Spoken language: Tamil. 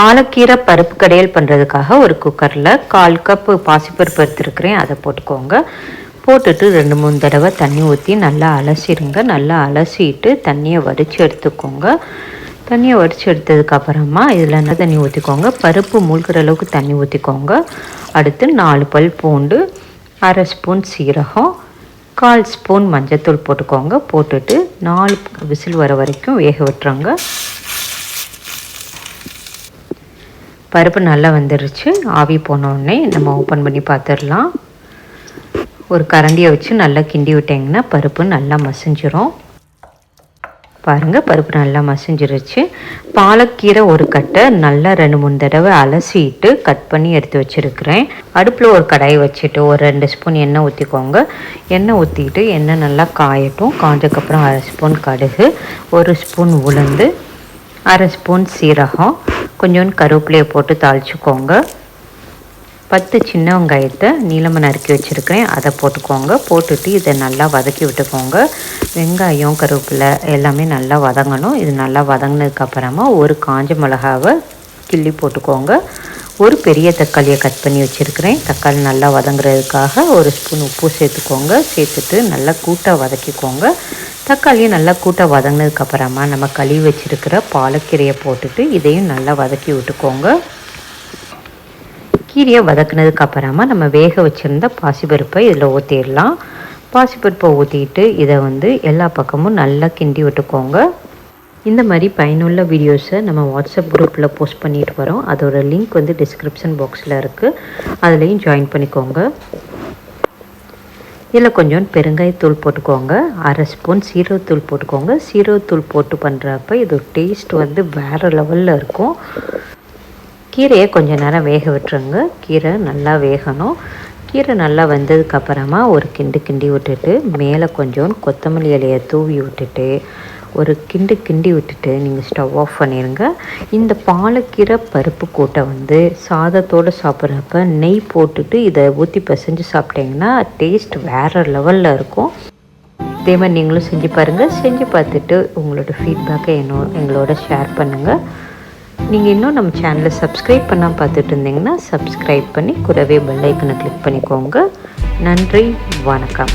பாலக்கீரை பருப்பு கடையல் பண்ணுறதுக்காக ஒரு குக்கரில் கால் கப்பு பாசிப்பருப்பு எடுத்துருக்கிறேன். அதை போட்டுக்கோங்க. போட்டுட்டு ரெண்டு மூணு தடவை தண்ணி ஊற்றி நல்லா அலசிடுங்க நல்லா அலசிட்டு தண்ணியை வடித்து எடுத்துக்கோங்க. தண்ணியை வடித்து எடுத்ததுக்கப்புறமா இதில் என்ன தண்ணி ஊற்றிக்கோங்க பருப்பு மூழ்கிற அளவுக்கு தண்ணி ஊற்றிக்கோங்க அடுத்து நாலு பல் பூண்டு அரை ஸ்பூன் சீரகம் கால் ஸ்பூன் மஞ்சத்தூள் போட்டுக்கோங்க. போட்டுட்டு நாலு விசில் வர வரைக்கும் வேக விட்டுறோங்க பருப்பு நல்லா வந்துருச்சு. ஆவி போனோடனே நம்ம ஓப்பன் பண்ணி பார்த்துடலாம் ஒரு கரண்டியை வச்சு நல்லா கிண்டி விட்டிங்கன்னா பருப்பு நல்லா மசிஞ்சிரும். பாருங்கள் பருப்பு நல்லா மசிஞ்சிருச்சு. பாலக்கீரை ஒரு கட்டை நல்லா ரெண்டு மூணு தடவை அலசிட்டு கட் பண்ணி எடுத்து வச்சுருக்கிறேன். அடுப்பில் ஒரு கடாய் வச்சுட்டு ஒரு ரெண்டு ஸ்பூன் எண்ணெய் ஊற்றிக்கோங்க எண்ணெய் ஊற்றிட்டு எண்ணெய் நல்லா காயட்டும். காஞ்சக்கப்புறம் அரை ஸ்பூன் கடுகு ஒரு ஸ்பூன் உளுந்து அரை ஸ்பூன் சீரகம் கொஞ்சோண்டு கருவேப்பிலையை போட்டு தாளிச்சுக்கோங்க. பத்து சின்ன வெங்காயத்தை நீளமாக நறுக்கி வச்சுருக்கிறேன். அதை போட்டுக்கோங்க. போட்டுட்டு இதை நல்லா வதக்கி விட்டுக்கோங்க. வெங்காயம் கருவேப்பிலை எல்லாமே நல்லா வதங்கணும். இது நல்லா வதங்கினதுக்கப்புறமா ஒரு காஞ்ச மிளகாவை கிள்ளி போட்டுக்கோங்க. ஒரு பெரிய தக்காளியை கட் பண்ணி வச்சுருக்கிறேன். தக்காளி நல்லா வதங்குறதுக்காக ஒரு ஸ்பூன் உப்பு சேர்த்துக்கோங்க. சேர்த்துட்டு நல்லா கூட்டாக வதக்கிக்கோங்க. தக்காளியை நல்லா கூட்டாக வதங்கினதுக்கப்புறமா நம்ம கழுவி வச்சுருக்கிற பாலக்கீரையை போட்டுட்டு இதையும் நல்லா வதக்கி விட்டுக்கோங்க. கீரையை வதக்கினதுக்கப்புறமா நம்ம வேக வச்சுருந்த பாசிப்பருப்பை இதில் ஊற்றிடலாம் பாசிப்பருப்பை ஊற்றிட்டு இதை வந்து எல்லா பக்கமும் நல்லா கிண்டி விட்டுக்கோங்க. இந்த மாதிரி பயனுள்ள வீடியோஸை நம்ம வாட்ஸ்அப் குரூப்பில் போஸ்ட் பண்ணிட்டு வரோம். அதோட லிங்க் வந்து டிஸ்கிரிப்ஷன் பாக்ஸில் இருக்குது அதுலேயும் ஜாயின் பண்ணிக்கோங்க. இதில் கொஞ்சம் பெருங்காயத்தூள் போட்டுக்கோங்க. அரை ஸ்பூன் சீரகத்தூள் போட்டுக்கோங்க. சீரகத்தூள் போட்டு பண்ணுறப்ப இது டேஸ்ட் வந்து வேறு லெவலில் இருக்கும். கீரையை கொஞ்சம் நேரம் வேக விட்டுருங்க. கீரை நல்லா வேகணும். கீரை நல்லா வந்ததுக்கப்புறமா ஒரு கிண்டு கிண்டி விட்டுட்டு மேலே கொஞ்சம் கொத்தமல்லி இலையை தூவி விட்டுட்டு ஒரு கிண்டு கிண்டி விட்டுட்டு நீங்கள் ஸ்டவ் ஆஃப் பண்ணிடுங்க இந்த பாலக்கீரை பருப்பு கூட்டை வந்து சாதத்தோடு சாப்பிட்றப்ப நெய் போட்டுட்டு இதை ஊற்றி பிசைஞ்சு சாப்பிட்டிங்கன்னா டேஸ்ட் வேறு லெவலில் இருக்கும். இதே மாதிரி நீங்களும் செஞ்சு பாருங்கள் செஞ்சு பார்த்துட்டு உங்களோட ஃபீட்பேக்கை என்னோ எங்களோட ஷேர் பண்ணுங்கள் நீங்கள் இன்னும் நம்ம சேனலை சப்ஸ்கிரைப் பண்ணால் பார்த்துட்டு இருந்தீங்கன்னா சப்ஸ்கிரைப் பண்ணி கூடவே பெல்லைக்கனை கிளிக் பண்ணிக்கோங்க. நன்றி வணக்கம்.